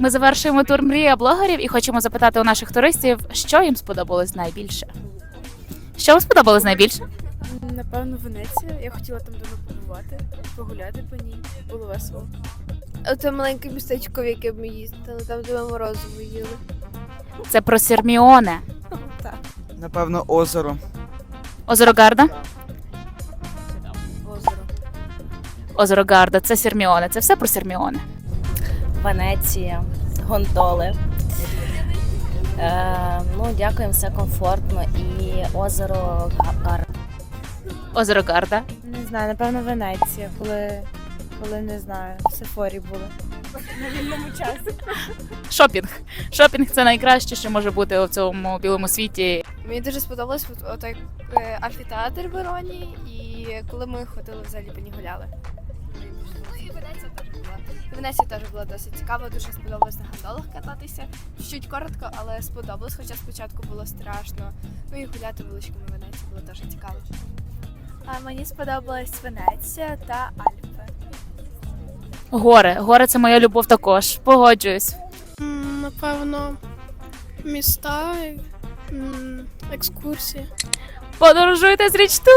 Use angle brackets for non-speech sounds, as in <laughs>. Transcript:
Ми завершуємо тур мрія блогерів і хочемо запитати у наших туристів, що їм сподобалось найбільше. Що вам сподобалось найбільше? Напевно, Венеція. Я хотіла там давно побувати, погуляти по ній. Було весело. Оце маленьке містечко, в яке ми їздили, там де ми морозиво їли. Це про Сірміоне. <laughs> Так. Напевно, озеро. Озеро Гарда. Озеро. Озеро Гарда, це Сірміоне. Це все про Сірміоне. Венеція, гонтоли. Е, ну, дякуємо, все комфортно. І озеро Гар. Озеро Гарда. Не знаю, напевно, Венеція, коли, коли не знаю, в Сефорі були. Шопінг. Шопінг це найкраще, що може бути у цьому білому світі. Мені дуже сподобалось от- отой е, амфітеатр в Вероні, і коли ми ходили взагалі по ній гуляли. Була. І Венеція теж була досить цікаво, дуже сподобалось на гондолах кататися. Чуть коротко, але сподобалось, хоча спочатку було страшно. Ну і гуляти вуличками Венеції було теж цікаво. А мені сподобалась Венеція та Альпи. Гори. Гори це моя любов також. Погоджуюсь. Напевно, міста, екскурсії. Подорожуйте з річту!